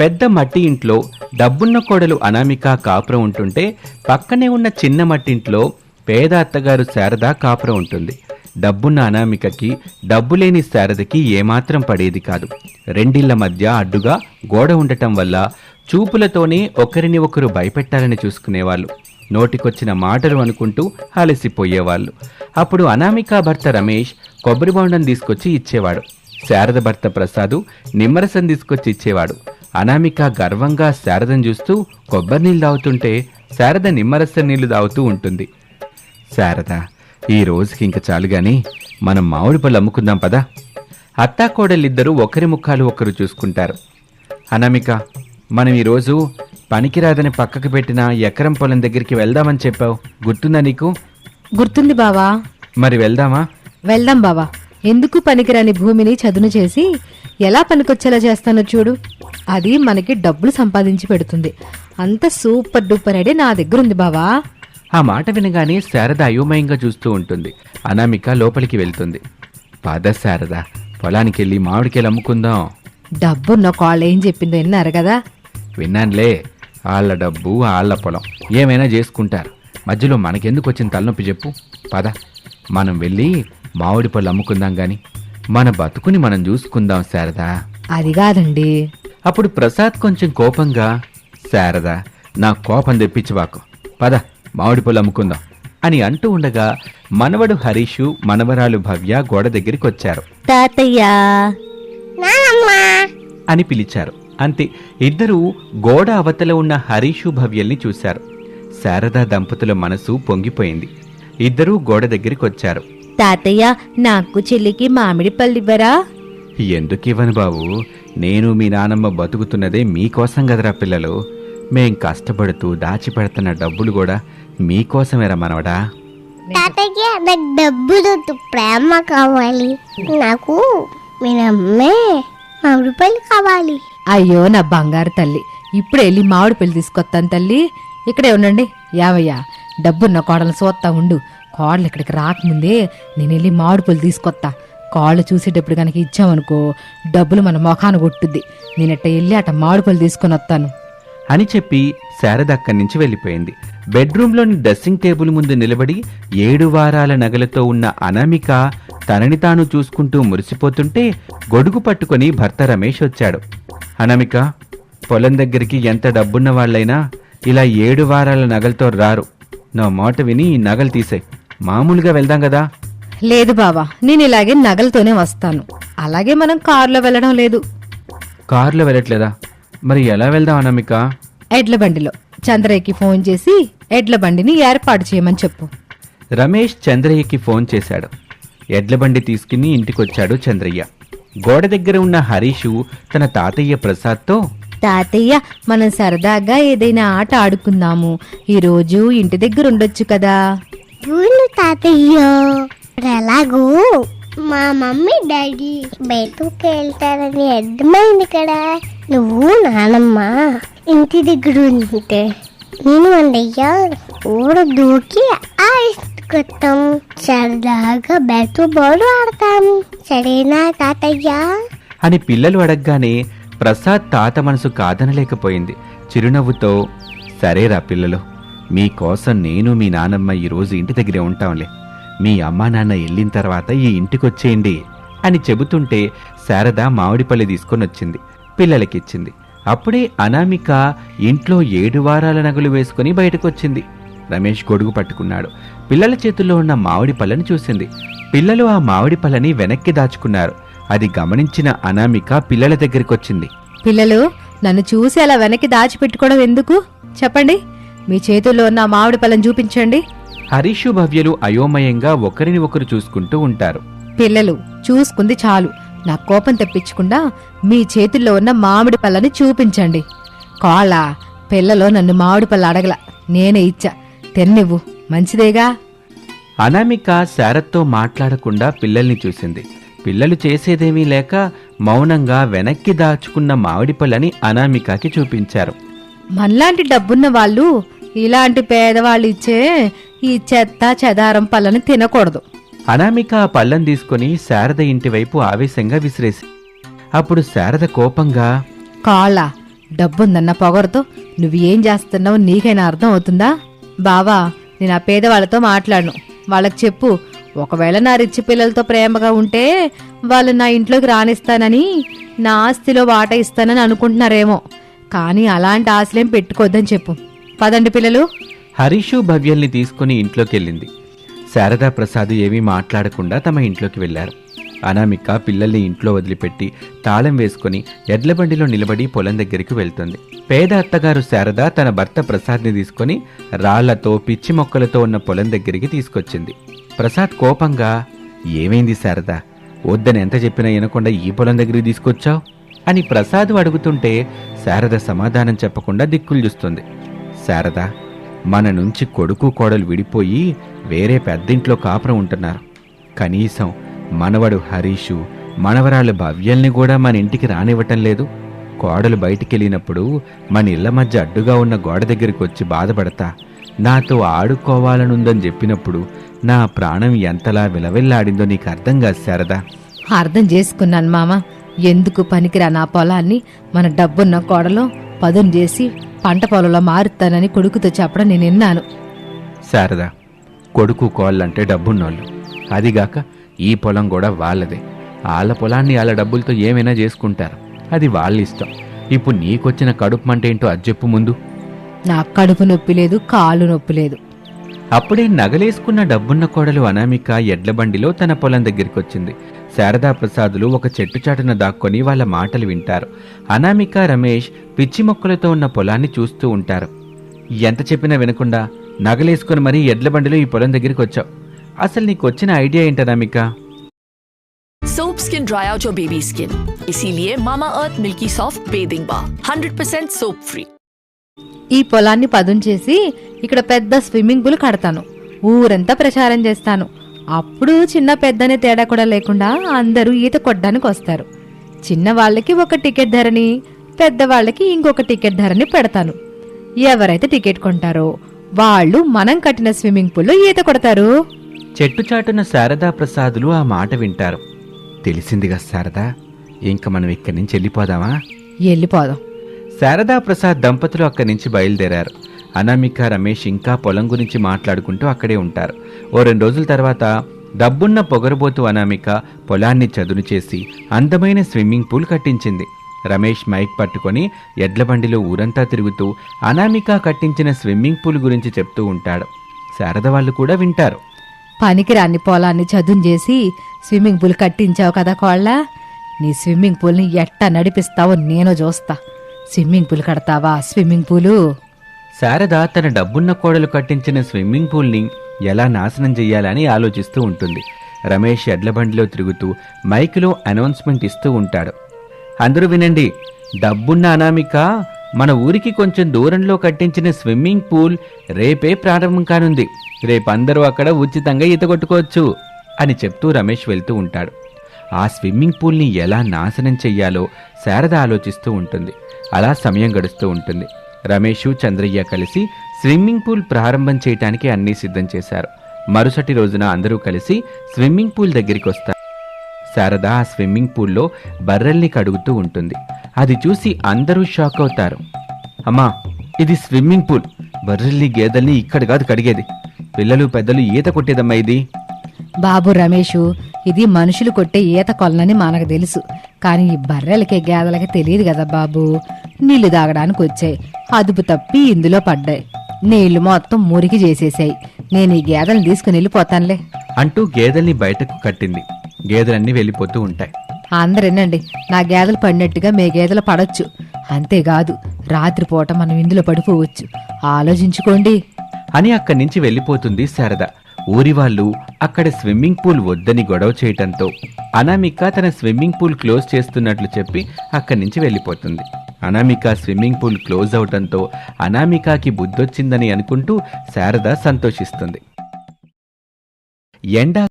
పెద్ద మట్టి ఇంట్లో డబ్బున్న కోడలు అనామిక కాపురం ఉంటుంటే పక్కనే ఉన్న చిన్న మట్టింట్లో పేద అత్తగారు శారద కాపురం ఉంటుంది. డబ్బున్న అనామికకి డబ్బు లేని శారదకి ఏమాత్రం పడేది కాదు. రెండిళ్ళ మధ్య అడ్డుగా గోడ ఉండటం వల్ల చూపులతోనే ఒకరిని ఒకరు భయపెట్టాలని చూసుకునేవాళ్ళు. నోటికొచ్చిన మాటలు అనుకుంటూ అలసిపోయేవాళ్ళు. అప్పుడు అనామిక భర్త రమేష్ కొబ్బరి బొండం తీసుకొచ్చి ఇచ్చేవాడు. శారద భర్త ప్రసాదు నిమ్మరసం తీసుకొచ్చి ఇచ్చేవాడు. అనామిక గర్వంగా శారదను చూస్తూ కొబ్బరి నీళ్ళు తాగుతుంటే శారద నిమ్మరసం నీళ్ళు తాగుతూ ఉంటుంది. శారద ఈ రోజుకి ఇంక చాలు గాని మనం మామిడి పళ్ళు అమ్ముకుందాం పదా? అత్తాకోడలిద్దరూ ఒకరి ముఖాలు ఒకరు చూసుకుంటారు. అనామిక మనం ఈరోజు పనికిరాదని పక్కకు పెట్టిన ఎకరం పొలం దగ్గరికి వెళ్దామని చెప్పావు. గుర్తుందా నీకు? గుర్తుంది బావా. మరి వెళ్దామా? వెళ్దాం బావా. ఎందుకు పనికిరాని భూమిని చదును చేసి ఎలా పనికొచ్చేలా చేస్తానో చూడు. అది మనకి డబ్బులు సంపాదించి పెడుతుంది. అంత సూపర్ డూపర్ ఐడియా నా దగ్గర ఉంది బావా. ఆ మాట వినగానే శారద అయోమయంగా చూస్తూ ఉంటుంది. అనామిక లోపలికి వెళ్తుంది. పద శారద పొలానికి వెళ్ళి మామిడికాయలు అమ్ముకుందాం. డబ్బున్న కాళ్ళు ఏం చెప్పిందో విన్నారు కదా విన్నానులే వాళ్ళ డబ్బు వాళ్ళ పొలం. ఏమైనా చేసుకుంటారు. మధ్యలో మనకెందుకు వచ్చిన తలనొప్పి చెప్పు. పద మనం వెళ్ళి మామిడి పళ్ళు అమ్ముకుందాం గాని. మన బతుకుని మనం చూసుకుందాం శారదా. అది కాదండి. అప్పుడు ప్రసాద్ కొంచెం కోపంగా శారదా నా కోపం తెప్పించవాకు పద మామిడి పళ్ళు అమ్ముకుందాం అని అంటూ ఉండగా మనవడు హరీషు మనవరాలు భవ్య గోడ దగ్గరికి వచ్చారు. తాతయ్య. అని పిలిచారు. అంతే ఇద్దరూ గోడ అవతల ఉన్న హరీషు భవ్యల్ని చూశారు. శారదా దంపతుల మనసు పొంగిపోయింది. ఇద్దరూ గోడ దగ్గరికి వచ్చారు. తాతయ్య నాకు చెల్లికి మామిడి పళ్ళు ఇవ్వరా? ఎందుకు ఇవ్వను బాబు? నేను మీ నానమ్మ బతుకుతున్నదే మీకోసం కదరా పిల్లలు. మేం కష్టపడుతూ దాచిపెడుతున్న డబ్బులు కూడా మీకోసమేరా మనవడా. తాతయ్య నాకు డబ్బులు ప్రేమ కావాలి. నాకు మీ అమ్మే మామిడి పళ్ళు కావాలి. అయ్యో నా బంగారు తల్లి. ఇప్పుడు వెళ్ళి మామిడి పళ్ళు తీసుకొస్తాను తల్లి. ఇక్కడే ఉండండి యావయ్యా. డబ్బున్న కోడలు చూస్తా ఉండు. కోడలు ఇక్కడికి రాకముందే నేను వెళ్ళి మామిడి పళ్ళు తీసుకొస్తా. కాళ్ళు చూసేటప్పుడు కనుక ఇచ్చామనుకో డబ్బులు మన మొఖాన కొట్టుద్ది. నేనట్ట వెళ్ళి అట మామిడి తీసుకొని వస్తాను. అని చెప్పి శారద అక్కడి నుంచి వెళ్ళిపోయింది. బెడ్రూమ్లోని డ్రెస్సింగ్ టేబుల్ ముందు నిలబడి ఏడు వారాల నగలతో ఉన్న అనామిక తనని తాను చూసుకుంటూ మురిసిపోతుంటే గొడుగు పట్టుకొని భర్త రమేష్ వచ్చాడు. అనామిక పొలం దగ్గరికి ఎంత డబ్బున్న వాళ్ళైనా ఇలా ఏడు వారాల నగలతో రారు. నా మాట విని ఈ నగలు తీసే మామూలుగా వెళ్దాం కదా. లేదు బావా నేను ఇలాగే నగలతోనే వస్తాను. అలాగే మనం కారులో వెళ్ళడం లేదు. కారులో వెళ్ళట్లేదా? మరి ఎలా వెళ్దాం అనామిక? ఎడ్ల బండిలో. చంద్రయ్యకి ఫోన్ చేసి ఎడ్ల బండిని ఏర్పాటు చేయమని చెప్పు. రమేష్ చంద్రయ్యకి ఫోన్ చేశాడు. ఎడ్లబండి తీసుకుని ఇంటికొచ్చాడు చంద్రయ్య. గోడ దగ్గర ఉన్న హరీషు తన తాతయ్య ప్రసాద్తో తాతయ్య మనం సరదాగా ఏదైనా ఆట ఆడుకుందాము. ఈరోజు ఇంటి దగ్గర ఉండొచ్చు కదా తాతయ్య. ఇప్పుడు ఎలాగూ మా మమ్మీ డాడీ బయటకు వెళ్తారని అర్థమైంది కదా. నువ్వు నానమ్మ ఇంటి దగ్గర ఉంటే నేను అండయ్య ఊడ దూకి ఆ ఇసుకొస్తాం సరదాగా బెట్ బోర్డు ఆడతాం. సరేనా తాతయ్య? అని పిల్లలు అడగగానే ప్రసాద్ తాత మనసు కాదనలేకపోయింది. చిరునవ్వుతో సరేరా పిల్లలు మీకోసం నేను మీ నానమ్మ ఈరోజు ఇంటి దగ్గరే ఉంటాంలే. మీ అమ్మా నాన్న వెళ్ళిన తర్వాత ఈ ఇంటికొచ్చేయండి అని చెబుతుంటే శారద మామిడిపల్లి తీసుకొని వచ్చింది పిల్లలకిచ్చింది. అప్పుడే అనామిక ఇంట్లో ఏడు వారాల నగలు వేసుకుని బయటకొచ్చింది. రమేష్ గొడుగు పట్టుకున్నాడు. పిల్లల చేతుల్లో ఉన్న మామిడి పళ్ళని చూసింది. పిల్లలు ఆ మామిడి పళ్ళని వెనక్కి దాచుకున్నారు. అది గమనించిన అనామిక పిల్లల దగ్గరికొచ్చింది. పిల్లలు నన్ను చూసి అలా వెనక్కి దాచిపెట్టుకోవడం ఎందుకు? చెప్పండి. మీ చేతుల్లో ఉన్న మామిడి పళ్ళని చూపించండి. హరీషు భవ్యలు అయోమయంగా ఒకరిని ఒకరు చూసుకుంటూ ఉంటారు. పిల్లలు చూసుకుంది చాలు. నా కోపం తెప్పించకుండా మీ చేతుల్లో ఉన్న మామిడి పళ్ళని చూపించండి. కాళ్ళ పిల్లలో నన్ను మామిడి పళ్ళు అడగల. నేనే ఇచ్చా. తెన్నివ్వు. మంచిదేగా? అనామిక శారత్తో మాట్లాడకుండా పిల్లల్ని చూసింది. పిల్లలు చేసేదేమీ లేక మౌనంగా వెనక్కి దాచుకున్న మామిడి పళ్ళని అనామికకి చూపించారు. మనలాంటి డబ్బున్న వాళ్ళు ఇలాంటి పేదవాళ్ళు ఇచ్చే ఈ చెత్త చెదారం పళ్ళని తినకూడదు. అనామిక ఆ పళ్ళం తీసుకుని శారద ఇంటి వైపు ఆవేశంగా విసిరేసి అప్పుడు శారద కోపంగా కాళ్ళ డబ్బుందన్న పొగరుతో నువ్వు ఏం చేస్తున్నావు నీకైనా అర్థం అవుతుందా? బావా నేను ఆ పేదవాళ్ళతో మాట్లాడను. వాళ్ళకి చెప్పు ఒకవేళ నా రిచ్చి పిల్లలతో ప్రేమగా ఉంటే వాళ్ళు నా ఇంట్లోకి రానిస్తానని నా ఆస్తిలో వాటా ఇస్తానని అనుకుంటున్నారేమో. కానీ అలాంటి ఆశలేం పెట్టుకోవద్దని చెప్పు. పదండి పిల్లలు. హరీషు భవ్యల్ని తీసుకుని ఇంట్లోకి వెళ్ళింది శారదా ప్రసాద్ ఏమీ మాట్లాడకుండా తమ ఇంట్లోకి వెళ్ళారు అనామిక పిల్లల్ని ఇంట్లో వదిలిపెట్టి తాళం వేసుకుని ఎడ్లబండిలో నిలబడి పొలం దగ్గరికి వెళ్తుంది. పేద అత్తగారు శారద తన భర్త ప్రసాద్ని తీసుకొని రాళ్ళతో పిచ్చి మొక్కలతో ఉన్న పొలం దగ్గరికి తీసుకొచ్చింది. ప్రసాద్ కోపంగా ఏమైంది శారద? వద్దని ఎంత చెప్పినా వినకుండా ఈ పొలం దగ్గరికి తీసుకొచ్చావు? అని ప్రసాద్ అడుగుతుంటే శారద సమాధానం చెప్పకుండా దిక్కులు చూస్తుంది. శారద మన నుంచి కొడుకు కోడలు విడిపోయి వేరే పెద్దింట్లో కాపురం ఉంటున్నారు. కనీసం మనవడు హరీషు మనవరాలు భవ్యల్ని కూడా మన ఇంటికి రానివ్వటం లేదు. కోడలు బయటికెళ్ళినప్పుడు మన ఇళ్ళ మధ్య అడ్డుగా ఉన్న గోడ దగ్గరికి వచ్చి బాధపడతా నాతో ఆడుకోవాలనుందని చెప్పినప్పుడు నా ప్రాణం ఎంతలా విలవిల్లాడిందో నీకు అర్థం కాదు శారదా. అర్థం చేసుకున్నాను మామ. ఎందుకు పనికిరా నా పొలాన్ని మన డబ్బున్న కోడలో? పదును చేసి పంట పొలంలో మారుతానని కొడుకుతో చెప్పడం నేను విన్నాను. శారద కొడుకు కోళ్ళంటే డబ్బున్నోళ్ళు. అదిగాక ఈ పొలం కూడా వాళ్ళదే. వాళ్ళ పొలాన్ని వాళ్ళ డబ్బులతో ఏమైనా చేసుకుంటారు. అది వాళ్ళ ఇష్టం ఇప్పుడు నీకొచ్చిన కడుపు మంట ఏంటో అది చెప్పు ముందు. నా కడుపు నొప్పి లేదు కాలు నొప్పి లేదు. అప్పుడే నగలేసుకున్న డబ్బున్న కోడలు అనామిక ఎడ్ల బండిలో తన పొలం దగ్గరికి వచ్చింది శారదా ప్రసాదులు ఒక చెట్టు చాటున దాక్కొని వాళ్ళ మాటలు వింటారు అనామిక రమేష్ పిచ్చి మొక్కలతో ఉన్న పొలాన్ని చూస్తూ ఉంటారు ఎంత చెప్పినా వినకుండా నగలేసుకుని మరీ ఎడ్ల బండిలో ఈ పొలం దగ్గరికి వచ్చావు అసలు నీకు వచ్చిన ఐడియా ఏంటి Anamika Soap skin dry out your baby's skin. इसीलिए Mamaearth milky soft bathing bar 100% soap free. ఈ పొలాన్ని పదును చేసి ఇక్కడ పెద్ద స్విమ్మింగ్ పూల్ కడతాను. ఊరంతా ప్రచారం చేస్తాను. అప్పుడు చిన్న పెద్దనే తేడా కూడా లేకుండా అందరూ ఈత కొట్టడానికి వస్తారు. చిన్న వాళ్ళకి ఒక టికెట్ ధరని పెద్దవాళ్ళకి ఇంకొక టికెట్ ధరని పెడతాను. ఎవరైతే టికెట్ కొంటారో వాళ్ళు మనం కట్టిన స్విమ్మింగ్ పూల్లో ఈత కొడతారు. చెట్టు చాటున శారదా ప్రసాదులు ఆ మాట వింటారు. తెలిసిందిగా శారదా ఇంక మనం ఇక్కడి నుంచి వెళ్ళిపోదామా? వెళ్ళిపోదాం. శారదా ప్రసాద్ దంపతులు అక్కడి నుంచి బయలుదేరారు. అనామిక రమేష్ ఇంకా పొలం గురించి మాట్లాడుకుంటూ అక్కడే ఉంటారు. ఓ రెండు రోజుల తర్వాత డబ్బున్న పొగరబోతు అనామిక పొలాన్ని చదును చేసి అందమైన స్విమ్మింగ్ పూల్ కట్టించింది. రమేష్ మైక్ పట్టుకొని ఎడ్ల బండిలో ఊరంతా తిరుగుతూ అనామిక కట్టించిన స్విమ్మింగ్ పూల్ గురించి చెప్తూ ఉంటాడు. శారద వాళ్ళు కూడా వింటారు. పనికిరాని పొలాన్ని చదును చేసి స్విమ్మింగ్ పూల్ కట్టించావు కదా కోళ్ళ? నీ స్విమ్మింగ్ పూల్ని ఎట్టా నడిపిస్తావో నేను చూస్తా. స్విమ్మింగ్ పూల్ కడతావా? Swimming pool? శారద తన డబ్బున్న కోడలు కట్టించిన స్విమ్మింగ్ పూల్ని ఎలా నాశనం చెయ్యాలని ఆలోచిస్తూ ఉంటుంది. రమేష్ ఎడ్లబండిలో తిరుగుతూ మైక్లో అనౌన్స్మెంట్ ఇస్తూ ఉంటాడు. అందరూ వినండి డబ్బున్న అనామిక మన ఊరికి కొంచెం దూరంలో కట్టించిన స్విమ్మింగ్ పూల్ రేపే ప్రారంభం కానుంది. రేపు అందరూ అక్కడ ఉచితంగా ఈత కొట్టుకోవచ్చు అని చెప్తూ రమేష్ వెళ్తూ ఉంటాడు. ఆ స్విమ్మింగ్ పూల్ని ఎలా నాశనం చెయ్యాలో శారద ఆలోచిస్తూ ఉంటుంది. అలా సమయం గడుస్తూ ఉంటుంది. రమేష్ చంద్రయ్య కలిసి స్విమ్మింగ్ పూల్ ప్రారంభం చేయటానికి అన్నీ సిద్ధం చేశారు. మరుసటి రోజున అందరూ కలిసి స్విమ్మింగ్ పూల్ దగ్గరికి వస్తారు. శారద ఆ స్విమ్మింగ్ పూల్లో బర్రెల్ని కడుగుతూ ఉంటుంది. అది చూసి అందరూ షాక్ అవుతారు. అమ్మా ఇది స్విమ్మింగ్ పూల్. బర్రెల్ని గేదెల్ని ఇక్కడ కాదు కడిగేది. పిల్లలు పెద్దలు ఈత కొట్టేదమ్మా ఇది. బాబు రమేషు ఇది మనుషులు కొట్టే ఈత కొలనని మనకు తెలుసు. కానీ ఈ బర్రెలకి గేదెలకి తెలియదు కదా బాబు. నీళ్ళు తాగడానికి వచ్చాయి. అదుపు తప్పి ఇందులో పడ్డాయి. నీళ్ళు మొత్తం మురికి చేసేసాయి. నేను ఈ గేదెలను తీసుకుని వెళ్ళిపోతానులే. అంటూ గేదెల్ని బయటకు కట్టింది. గేదెలన్నీ వెళ్ళిపోతూ ఉంటాయి. అందరేనండి నా గేదెలు పడినట్టుగా మీ గేదెలు పడొచ్చు. అంతేకాదు రాత్రిపూట మనం ఇందులో పడిపోవచ్చు. ఆలోచించుకోండి. అని అక్కడి నుంచి వెళ్ళిపోతుంది శారద. ఊరి వాళ్ళు అక్కడ స్విమ్మింగ్ పూల్ వద్దని గొడవ చేయటంతో అనామిక తన స్విమ్మింగ్ పూల్ క్లోజ్ చేస్తున్నట్లు చెప్పి అక్కడి నుంచి వెళ్ళిపోతుంది. అనామిక స్విమ్మింగ్ పూల్ క్లోజ్ అవటంతో అనామికకి బుద్ధొచ్చిందని అనుకుంటూ శారద సంతోషిస్తుంది. ఎండా